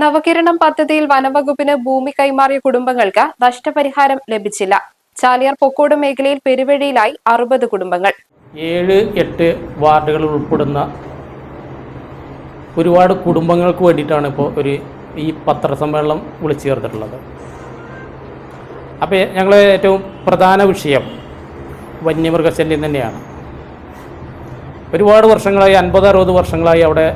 Navakiranam പദ്ധതിയിൽ വനവകുപ്പിന് ഭൂമി കൈമാറിയ കുടുംബങ്ങൾക്ക് നഷ്ടപരിഹാരം ലഭിച്ചില്ല. ചാലിയാർ പൊക്കോട് മേഖലയിൽ പെരുവഴിയിലായി അറുപത് കുടുംബങ്ങൾ. ഏഴ് എട്ട് വാർഡുകൾ ഉൾപ്പെടുന്ന ഒരുപാട് കുടുംബങ്ങൾക്ക് വേണ്ടിയിട്ടാണ് ഇപ്പോൾ ഒരു ഈ പത്രസമ്മേളനം വിളിച്ചു ചേർത്തിട്ടുള്ളത്. അപ്പോൾ ഞങ്ങൾ ഏറ്റവും പ്രധാന വിഷയം വന്യമൃഗശല്യം തന്നെയാണ്. ഒരുപാട് വർഷങ്ങളായി അൻപത് അറുപത് വർഷങ്ങളായി അവിടെ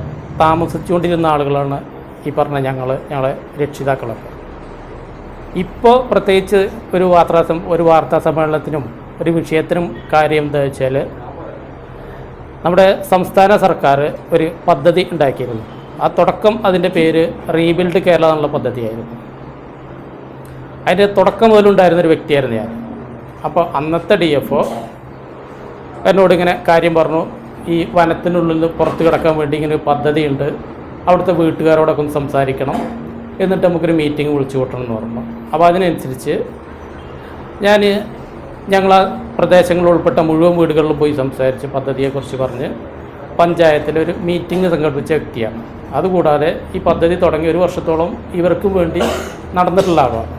താമസിച്ചുകൊണ്ടിരുന്ന ആളുകളാണ് ഈ പറഞ്ഞ ഞങ്ങൾ ഞങ്ങളെ രക്ഷിതാക്കളൊക്കെ. ഇപ്പോൾ പ്രത്യേകിച്ച് ഒരു വാർത്താ ഒരു വാർത്താ സമ്മേളനത്തിനും ഒരു വിഷയത്തിനും കാര്യം എന്താ വെച്ചാൽ നമ്മുടെ സംസ്ഥാന സർക്കാർ ഒരു പദ്ധതി ഉണ്ടാക്കിയിരുന്നു. ആ തുടക്കം അതിന്റെ പേര് റീബിൽഡ് കേരള എന്നുള്ള പദ്ധതിയായിരുന്നു. അതിന്റെ തുടക്കം മുതലുണ്ടായിരുന്ന ഒരു വ്യക്തിയായിരുന്നു ഞാൻ. അപ്പോൾ അന്നത്തെ ഡി എഫ് ഒ എന്നോട് ഇങ്ങനെ കാര്യം പറഞ്ഞു. ഈ വനത്തിനുള്ളിൽ നിന്ന് പുറത്ത് കിടക്കാൻ വേണ്ടി ഇങ്ങനെ പദ്ധതിയുണ്ട്. അവിടുത്തെ വീട്ടുകാരോടൊക്കെ ഒന്ന് സംസാരിക്കണം. എന്നിട്ട് നമുക്കൊരു മീറ്റിംഗ് വിളിച്ചു കൂട്ടണം എന്ന് പറഞ്ഞു. അപ്പോൾ അതിനനുസരിച്ച് ഞാൻ ഞങ്ങൾ ആ പ്രദേശങ്ങളിൽ ഉൾപ്പെട്ട മുഴുവൻ വീടുകളിലും പോയി സംസാരിച്ച് പദ്ധതിയെക്കുറിച്ച് പറഞ്ഞ് പഞ്ചായത്തിലൊരു മീറ്റിംഗ് സംഘടിപ്പിച്ച വ്യക്തിയാണ്. അതുകൂടാതെ ഈ പദ്ധതി തുടങ്ങി ഒരു വർഷത്തോളം ഇവർക്കും വേണ്ടി നടന്നിട്ടുള്ള ആളാണ്.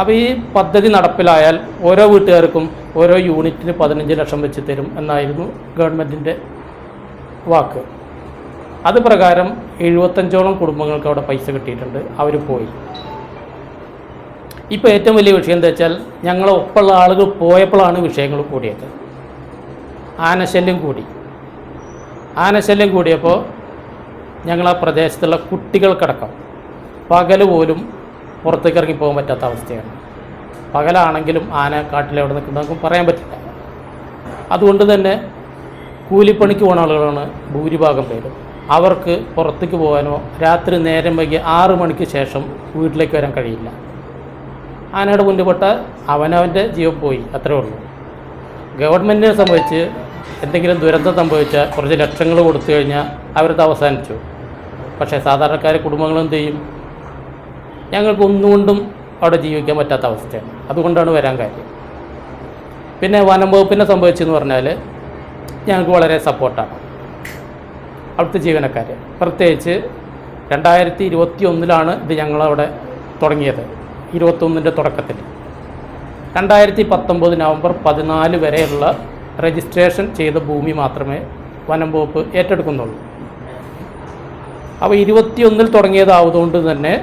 അപ്പോൾ ഈ പദ്ധതി നടപ്പിലായാൽ ഓരോ വീട്ടുകാർക്കും ഓരോ യൂണിറ്റിന് പതിനഞ്ച് ലക്ഷം വെച്ച് തരും എന്നായിരുന്നു ഗവൺമെന്റിന്റെ വാക്ക്. അത് പ്രകാരം എഴുപത്തഞ്ചോളം കുടുംബങ്ങൾക്ക് അവിടെ പൈസ കിട്ടിയിട്ടുണ്ട്. അവർ പോയി. ഇപ്പോൾ ഏറ്റവും വലിയ വിഷയം എന്താ വെച്ചാൽ ഞങ്ങളെ ഒപ്പമുള്ള ആളുകൾ പോയപ്പോഴാണ് വിഷയങ്ങൾ കൂടിയത്. ആനശല്യം കൂടി. ആനശല്യം കൂടിയപ്പോൾ ഞങ്ങൾ ആ പ്രദേശത്തുള്ള കുട്ടികൾക്കടക്കം പകൽ പോലും പുറത്തേക്ക് ഇറങ്ങി പോകാൻ പറ്റാത്ത അവസ്ഥയാണ്. പകലാണെങ്കിലും ആന കാട്ടിൽ എവിടെ നിൽക്കുന്ന നമുക്ക് പറയാൻ പറ്റില്ല. അതുകൊണ്ട് തന്നെ കൂലിപ്പണിക്ക് പോകുന്ന ആളുകളാണ് ഭൂരിഭാഗം പേരും. അവർക്ക് പുറത്തേക്ക് പോകാനോ രാത്രി നേരം വൈകി ആറ് മണിക്ക് ശേഷം വീട്ടിലേക്ക് വരാൻ കഴിയില്ല. ആനയുടെ മുന്നിൽപ്പെട്ട അവനവന്റെ ജീവൻ പോയി അത്രേ ഉള്ളൂ. ഗവൺമെന്റിനെ സംബന്ധിച്ച് എന്തെങ്കിലും ദുരന്തം സംഭവിച്ചാൽ കുറച്ച് ലക്ഷങ്ങൾ കൊടുത്തു കഴിഞ്ഞാൽ അവരത് അവസാനിച്ചു. പക്ഷേ സാധാരണക്കാരെ കുടുംബങ്ങൾ എന്ത് ചെയ്യും? ഞങ്ങൾക്ക് ഒന്നുകൊണ്ടും അവിടെ ജീവിക്കാൻ പറ്റാത്ത അവസ്ഥയാണ്. അതുകൊണ്ടാണ് വരാൻ കാര്യം. പിന്നെ വനം വകുപ്പിനെ സംഭവിച്ചെന്ന് പറഞ്ഞാൽ ഞങ്ങൾക്ക് വളരെ സപ്പോർട്ടാണ് അവിടുത്തെ ജീവനക്കാർ പ്രത്യേകിച്ച് രണ്ടായിരത്തി ഇരുപത്തി ഒന്നിലാണ് ഇത് ഞങ്ങളവിടെ തുടങ്ങിയത് ഇരുപത്തൊന്നിന്റെ തുടക്കത്തിൽ. രണ്ടായിരത്തി പത്തൊമ്പത് നവംബർ പതിനാല് വരെയുള്ള രജിസ്ട്രേഷൻ ചെയ്ത ഭൂമി മാത്രമേ വനം വകുപ്പ് ഏറ്റെടുക്കുന്നുള്ളൂ. അപ്പോൾ ഇരുപത്തിയൊന്നിൽ തുടങ്ങിയതാവതുകൊണ്ട് തന്നെ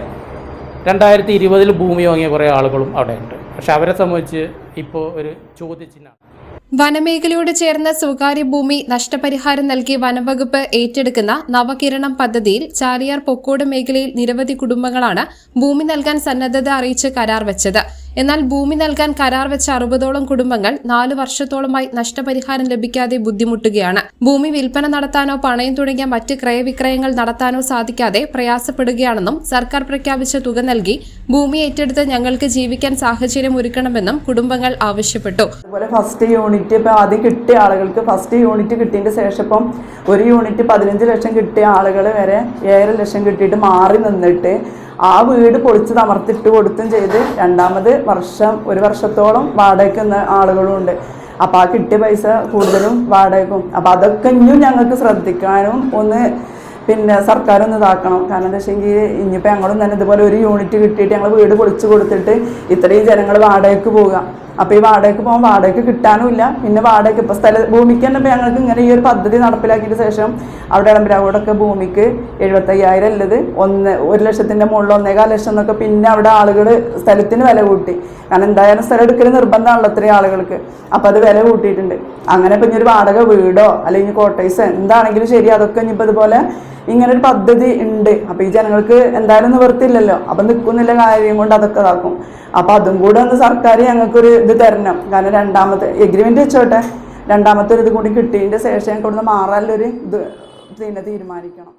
രണ്ടായിരത്തി ഇരുപതിൽ ഭൂമി വാങ്ങിയ കുറേ ആളുകളും അവിടെയുണ്ട്. പക്ഷെ അവരെ സംബന്ധിച്ച് ഇപ്പോൾ ഒരു ചോദ്യചിഹ്നമാണ്. വനമേഖലയോട് ചേർന്ന സ്വകാര്യ ഭൂമി നഷ്ടപരിഹാരം നൽകി വനംവകുപ്പ് ഏറ്റെടുക്കുന്ന നവകിരണം പദ്ധതിയിൽ ചാലിയാർ പൊക്കോട് മേഖലയിൽ നിരവധി കുടുംബങ്ങളാണ് ഭൂമി നൽകാൻ സന്നദ്ധത അറിയിച്ച് കരാർ വെച്ചത്. എന്നാൽ ഭൂമി നൽകാൻ കരാർ വെച്ച അറുപതോളം കുടുംബങ്ങൾ നാലു വർഷത്തോളമായി നഷ്ടപരിഹാരം ലഭിക്കാതെ ബുദ്ധിമുട്ടുകയാണ്. ഭൂമി വിൽപ്പന നടത്താനോ പണയം തുടങ്ങിയ മറ്റ് ക്രയവിക്രയങ്ങൾ നടത്താനോ സാധിക്കാതെ പ്രയാസപ്പെടുകയാണെന്നും സർക്കാർ പ്രഖ്യാപിച്ച തുക നൽകി ഭൂമി ഏറ്റെടുത്ത് ഞങ്ങൾക്ക് ജീവിക്കാൻ സാഹചര്യം ഒരുക്കണമെന്നും കുടുംബങ്ങൾ ആവശ്യപ്പെട്ടു. അതുപോലെ ഫസ്റ്റ് യൂണിറ്റ് ഇപ്പൊ ആദ്യം കിട്ടിയ ആളുകൾക്ക് ഫസ്റ്റ് യൂണിറ്റ് കിട്ടിയതിന് ശേഷം ഇപ്പം ഒരു യൂണിറ്റ് പതിനഞ്ച് ലക്ഷം കിട്ടിയ ആളുകൾ വരെ ഏഴര ലക്ഷം കിട്ടിയിട്ട് മാറി നിന്നിട്ട് ആ വീട് പൊളിച്ച് തമർത്തിട്ട് കൊടുത്തും ചെയ്ത് രണ്ടാമത് വർഷം ഒരു വർഷത്തോളം വാടകയ്ക്ക് നിന്ന ആളുകളും ഉണ്ട്. അപ്പോൾ ആ കിട്ടിയ പൈസ കൂടുതലും വാടകയ്ക്കും. അപ്പോൾ അതൊക്കെ ഇനിയും ഞങ്ങൾക്ക് ശ്രദ്ധിക്കാനും ഒന്ന് പിന്നെ സർക്കാർ ഒന്ന് ഇതാക്കണം. കാരണം എന്താ വെച്ചെങ്കിൽ ഇനിയിപ്പോൾ ഞങ്ങളും തന്നെ ഇതുപോലെ ഒരു യൂണിറ്റ് കിട്ടിയിട്ട് ഞങ്ങൾ വീട് പൊളിച്ച് കൊടുത്തിട്ട് ഇത്രയും ജനങ്ങൾ വാടകയ്ക്ക് പോവുക. അപ്പോൾ ഈ വാടകയ്ക്ക് പോകാൻ വാടകയ്ക്ക് കിട്ടാനുമില്ല. പിന്നെ വാടകയ്ക്ക് ഇപ്പോൾ സ്ഥല ഭൂമിക്ക് തന്നെ ഇപ്പോൾ ഞങ്ങൾക്ക് ഇങ്ങനെ ഈ ഒരു പദ്ധതി നടപ്പിലാക്കിയ ശേഷം അവിടെ ഇളമ്പരാവോടൊക്കെ ഭൂമിക്ക് എഴുപത്തയ്യായിരം ഉള്ളത്. ഒന്ന് ഒരു ലക്ഷത്തിന്റെ മുകളിൽ ഒന്നേകാൽ ലക്ഷം എന്നൊക്കെ പിന്നെ അവിടെ ആളുകൾ സ്ഥലത്തിന് വില കൂട്ടി. കാരണം എന്തായാലും സ്ഥലം എടുക്കൽ നിർബന്ധമാണല്ലോ ഇത്രയും ആളുകൾക്ക്. അപ്പോൾ അത് വില കൂട്ടിയിട്ടുണ്ട്. അങ്ങനെ ഇപ്പം ഇനി ഒരു വാടക വീടോ അല്ലെങ്കിൽ കോട്ടേഴ്സോ എന്താണെങ്കിലും ശരി അതൊക്കെ ഇനിയിപ്പോൾ ഇതുപോലെ ഇങ്ങനെ ഒരു പദ്ധതി ഉണ്ട്. അപ്പോൾ ഈ ജനങ്ങൾക്ക് എന്തായാലും നിവർത്തില്ലല്ലോ അപ്പം നിൽക്കുന്നില്ല കാര്യം കൊണ്ട് അതൊക്കെ ഇതാക്കും. അപ്പോൾ അതും കൂടെ ഒന്ന് സർക്കാർ ഞങ്ങൾക്കൊരു ഇത് തരണം. കാരണം രണ്ടാമത്തെ എഗ്രിമെന്റ് വെച്ചോട്ടെ. രണ്ടാമത്തെ ഒരു ഇത് കൂടി കിട്ടിയതിന്റെ ശേഷം ഞങ്ങൾക്ക് ഇവിടുന്ന് മാറാനുള്ളൊരു ഇത് പിന്നെ തീരുമാനിക്കണം.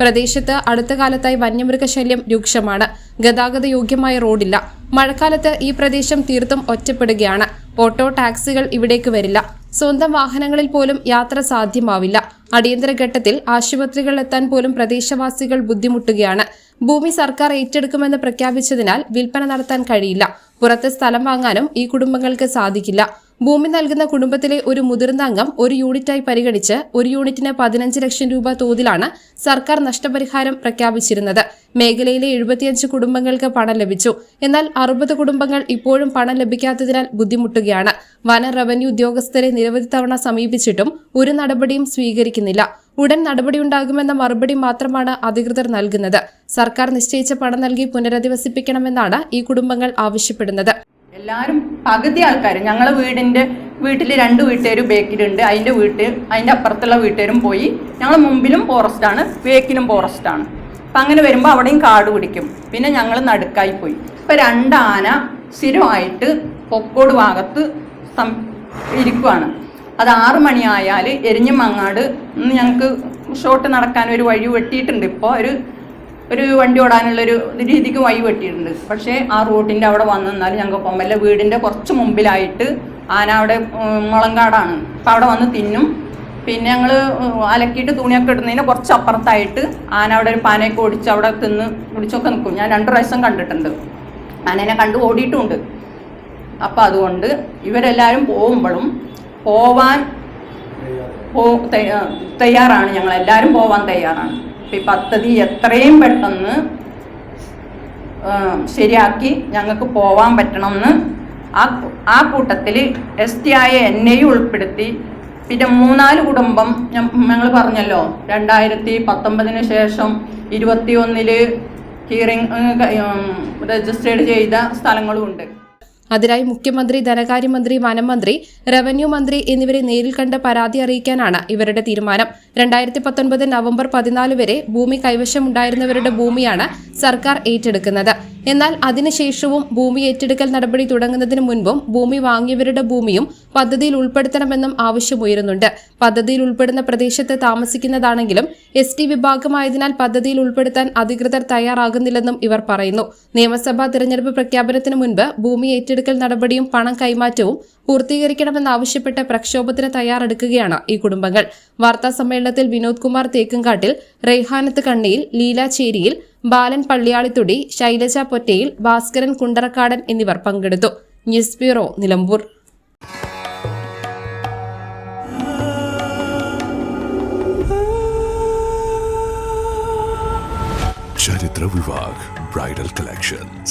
പ്രദേശത്ത് അടുത്ത കാലത്തായി വന്യമൃഗശല്യം രൂക്ഷമാണ്. ഗതാഗത യോഗ്യമായ റോഡില്ല. മഴക്കാലത്ത് ഈ പ്രദേശം തീർത്തും ഒറ്റപ്പെടുകയാണ്. ഓട്ടോ ടാക്സികൾ ഇവിടേക്ക് വരില്ല. സ്വന്തം വാഹനങ്ങളിൽ പോലും യാത്ര സാധ്യമാവില്ല. അടിയന്തര ഘട്ടത്തിൽ ആശുപത്രികളിൽ എത്താൻ പോലും പ്രദേശവാസികൾ ബുദ്ധിമുട്ടുകയാണ്. ഭൂമി സർക്കാർ ഏറ്റെടുക്കുമെന്ന് പ്രഖ്യാപിച്ചതിനാൽ വിൽപ്പന നടത്താൻ കഴിയില്ല. പുറത്ത് സ്ഥലം വാങ്ങാനും ഈ കുടുംബങ്ങൾക്ക് സാധിക്കില്ല. ഭൂമി നൽകുന്ന കുടുംബത്തിലെ ഒരു മുതിർന്ന അംഗം ഒരു യൂണിറ്റായി പരിഗണിച്ച് ഒരു യൂണിറ്റിന് പതിനഞ്ച് ലക്ഷം രൂപ തോതിലാണ് സർക്കാർ നഷ്ടപരിഹാരം പ്രഖ്യാപിച്ചിരുന്നത്. മേഖലയിലെ എഴുപത്തിയഞ്ച് കുടുംബങ്ങൾക്ക് പണം ലഭിച്ചു. എന്നാൽ അറുപത് കുടുംബങ്ങൾ ഇപ്പോഴും പണം ലഭിക്കാത്തതിനാൽ ബുദ്ധിമുട്ടുകയാണ്. വന റവന്യൂ ഉദ്യോഗസ്ഥരെ നിരവധി തവണ സമീപിച്ചിട്ടും ഒരു നടപടിയും സ്വീകരിക്കുന്നില്ല. ഉടൻ നടപടിയുണ്ടാകുമെന്ന മറുപടി മാത്രമാണ് അധികൃതർ നൽകുന്നത്. സർക്കാർ നിശ്ചയിച്ച പണം നൽകി പുനരധിവസിപ്പിക്കണമെന്നാണ് ഈ കുടുംബങ്ങൾ ആവശ്യപ്പെടുന്നത്. എല്ലാവരും പകുതി ആൾക്കാർ ഞങ്ങളെ വീടിന്റെ വീട്ടിൽ രണ്ട് വീട്ടുകാർ ബേക്കിലുണ്ട്. അതിന്റെ വീട്ടിൽ അതിന്റെ അപ്പുറത്തുള്ള വീട്ടുകാരും പോയി. ഞങ്ങൾ മുമ്പിലും ഫോറസ്റ്റാണ് ബേക്കിലും ഫോറസ്റ്റാണ് അപ്പം അങ്ങനെ വരുമ്പോൾ അവിടെയും കാട് പിടിക്കും. പിന്നെ ഞങ്ങൾ നടുക്കായി പോയി. ഇപ്പം രണ്ട് ആന സ്ഥിരമായിട്ട് പൊക്കോട് ഭാഗത്ത് സം- ഇരിക്കുവാണ്. അത് ആറു മണിയായാൽ എരിഞ്ഞ മങ്ങാട് ഇന്ന് ഞങ്ങൾക്ക് ഷോട്ട് നടക്കാൻ ഒരു വഴി വെട്ടിയിട്ടുണ്ട്. ഇപ്പോൾ ഒരു ഒരു വണ്ടി ഓടാനുള്ളൊരു രീതിക്ക് വഴി വെട്ടിയിട്ടുണ്ട്. പക്ഷേ ആ റൂട്ടിന്റെ അവിടെ വന്നു നിന്നാൽ ഞങ്ങൾക്ക് പൊമ്പല്ല വീടിന്റെ കുറച്ച് മുമ്പിലായിട്ട് ആന അവിടെ മുളങ്കാടാണ്. അപ്പം അവിടെ വന്ന് തിന്നും. പിന്നെ ഞങ്ങൾ അലക്കിയിട്ട് തുണിയൊക്കെ ഇടുന്നതിന് കുറച്ച് അപ്പുറത്തായിട്ട് ആന അവിടെ ഒരു പാനയൊക്കെ ഓടിച്ച് അവിടെ തിന്ന് കുടിച്ചൊക്കെ നിൽക്കും. ഞാൻ രണ്ട് പ്രാവശ്യം കണ്ടിട്ടുണ്ട്. ആനേനെ കണ്ട് ഓടിയിട്ടുമുണ്ട് അപ്പം അതുകൊണ്ട് ഇവരെല്ലാവരും പോകുമ്പോഴും പോവാൻ തയ്യാറാണ്. ഞങ്ങൾ എല്ലാവരും പോവാൻ തയ്യാറാണ്. ഈ പദ്ധതി എത്രയും പെട്ടെന്ന് ശരിയാക്കി ഞങ്ങൾക്ക് പോവാൻ പറ്റണമെന്ന് ആ ആ കൂട്ടത്തിൽ എസ് ടി ആയ എന്നെയും ഉൾപ്പെടുത്തി. പിന്നെ മൂന്നാൽ കുടുംബം ഞങ്ങൾ പറഞ്ഞല്ലോ രണ്ടായിരത്തി പത്തൊമ്പതിന് ശേഷം ഇരുപത്തി ഒന്നിൽ ഹിയറിംഗ് രജിസ്റ്റേർഡ് ചെയ്ത സ്ഥലങ്ങളുമുണ്ട് അതിനായി മുഖ്യമന്ത്രി ധനകാര്യമന്ത്രി വനമന്ത്രി റവന്യൂ മന്ത്രി എന്നിവരെ നേരിൽ കണ്ട് പരാതി അറിയിക്കാനാണ് ഇവരുടെ തീരുമാനം. രണ്ടായിരത്തി പത്തൊൻപത് നവംബർ പതിനാല് വരെ ഭൂമി കൈവശമുണ്ടായിരുന്നവരുടെ ഭൂമിയാണ് സർക്കാർ ഏറ്റെടുക്കുന്നത്. എന്നാൽ അതിനുശേഷവും ഭൂമി ഏറ്റെടുക്കൽ നടപടി തുടങ്ങുന്നതിന് മുൻപും ഭൂമി വാങ്ങിയവരുടെ ഭൂമിയും പദ്ധതിയിൽ ഉൾപ്പെടുത്തണമെന്നും ആവശ്യമുയരുന്നുണ്ട്. പദ്ധതിയിൽ ഉൾപ്പെടുന്ന പ്രദേശത്ത് താമസിക്കുന്നതാണെങ്കിലും എസ് ടി വിഭാഗമായതിനാൽ പദ്ധതിയിൽ ഉൾപ്പെടുത്താൻ അധികൃതർ തയ്യാറാകുന്നില്ലെന്നും ഇവർ പറയുന്നു. നിയമസഭാ തിരഞ്ഞെടുപ്പ് പ്രഖ്യാപനത്തിന് മുൻപ് ഭൂമി ഏറ്റെടുക്കൽ നടപടിയും പണം കൈമാറ്റവും പൂർത്തീകരിക്കണമെന്നാവശ്യപ്പെട്ട് പ്രക്ഷോഭത്തിന് തയ്യാറെടുക്കുകയാണ് ഈ കുടുംബങ്ങൾ. വാർത്താ സമ്മേളനത്തിൽ വിനോദ് കുമാർ തേക്കുംകാട്ടിൽ റെയ്ഹാനത്ത് കണ്ണിയിൽ ലീലാചേരിയിൽ ബാലൻ പള്ളിയാളിത്തുടി ശൈലജ പൊറ്റയിൽ ഭാസ്കരൻ കുണ്ടറക്കാടൻ എന്നിവർ പങ്കെടുത്തു. News bureau Nilambur. Charitra Vivag Bridal Collections